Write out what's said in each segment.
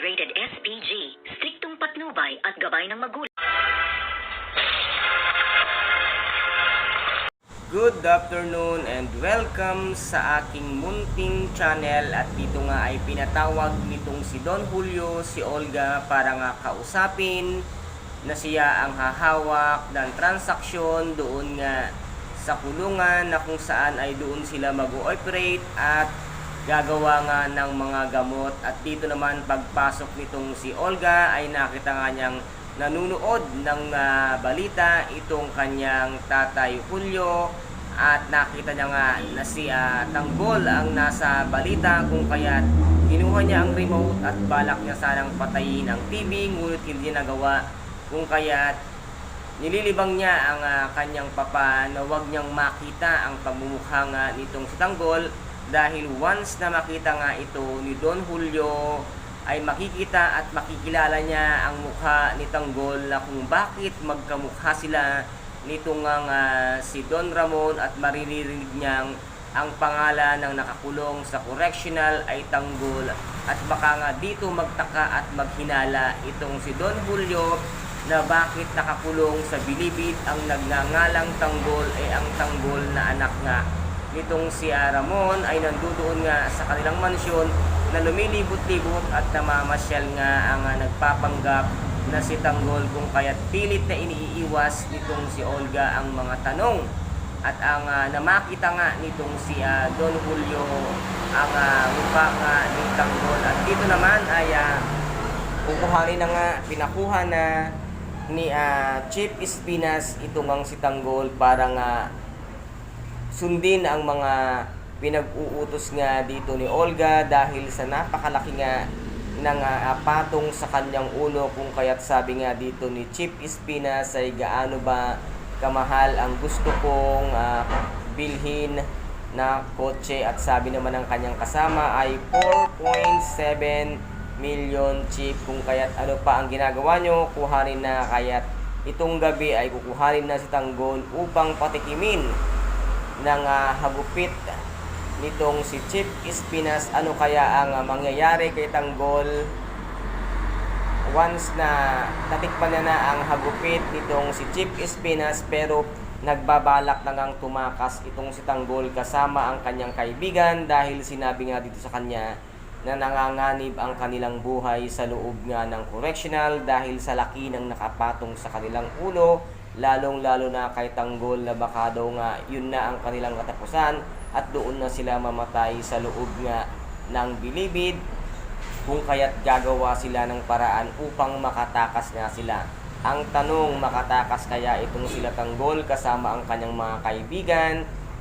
rated SPG, striktong patnubay at gabay ng magulang. Good afternoon and welcome sa aking munting channel at dito nga ay pinatawag nitong si Don Julio, si Olga para nga kausapin na siya ang hahawak ng transaksyon doon nga sa kulungan na kung saan ay doon sila mag-ooperate at gagawa nga ng mga gamot at dito naman pagpasok nitong si Olga ay nakita nga niyang nanunood ng ah, balita itong kanyang tatay Julio at nakita niya nga na si ah, Tanggol ang nasa balita kung kaya kinuha niya ang remote at balak niya sanang patayin ang TV ngunit hindi nagawa kung kaya nililibang niya ang ah, kanyang papa na wag niyang makita ang pagmumukha nga nitong si Tanggol dahil once na makita nga ito ni Don Julio ay makikita at makikilala niya ang mukha ni Tanggol na kung bakit magkamukha sila nitong ah, si Don Ramon at maririnig niyang ang pangalan ng nakakulong sa correctional ay Tanggol. At baka nga dito magtaka at maghinala itong si Don Julio na bakit nakakulong sa bilibid ang nagngangalang Tanggol ay ang Tanggol na anak nga nitong si ah, Ramon ay nandoon nga sa kanilang mansyon na lumilibot-libot at namamasyal nga ang ah, nagpapanggap na si Tanggol kung kaya't pilit na iniiwas nitong si Olga ang mga tanong. At ang ah, namakita nga nitong si ah, Don Julio ang ah, mukha nga ni Tanggol. At dito naman ay uh, kukuhanin na nga pinakuha na ni ah, Chief Espinas itong ang si Tanggol para nga sundin ang mga pinag-uutos nga dito ni Olga dahil sa napakalaki nga ng ah, patong sa kanyang ulo kung kaya't sabi nga dito ni Chief Espinas ay gaano ba kamahal ang gusto kong ah, bilhin na kotse at sabi naman ng kanyang kasama ay 4.7 million chip kung kaya't ano pa ang ginagawa nyo kuhanin na kaya't itong gabi ay kukuhanin na si Tanggol upang patikimin ng ah, hagupit nitong si Chip Espinas ano kaya ang ah, mangyayari kay Tanggol? Once na natikpan na na ang hagupit nitong si Chip Espinas pero nagbabalak na ngang tumakas itong si Tanggol kasama ang kanyang kaibigan dahil sinabi nga dito sa kanya na nanganganib ang kanilang buhay sa loob nga ng correctional dahil sa laki ng nakapatong sa kanilang ulo lalong lalo na kay Tanggol na baka daw nga yun na ang kanilang katapusan at doon na sila mamatay sa loob nga ng bilibid kung kaya't gagawa sila ng paraan upang makatakas nga sila. Ang tanong, makatakas kaya itong sila Tanggol kasama ang kanyang mga kaibigan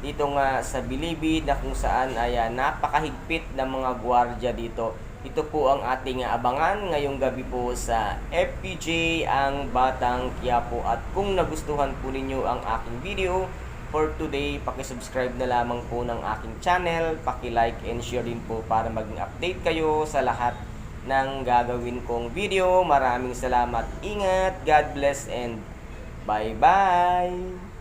dito nga sa Bilibid na kung saan ay ah, napakahigpit ng mga gwardiya dito. Ito po ang ating abangan ngayong gabi po sa FPJ ang Batang Quiapo at kung nagustuhan po ninyo ang aking video for today, paki-subscribe na lamang po ng aking channel, paki-like and share din po para maging update kayo sa lahat ng gagawin kong video. Maraming salamat. Ingat, God bless and bye-bye.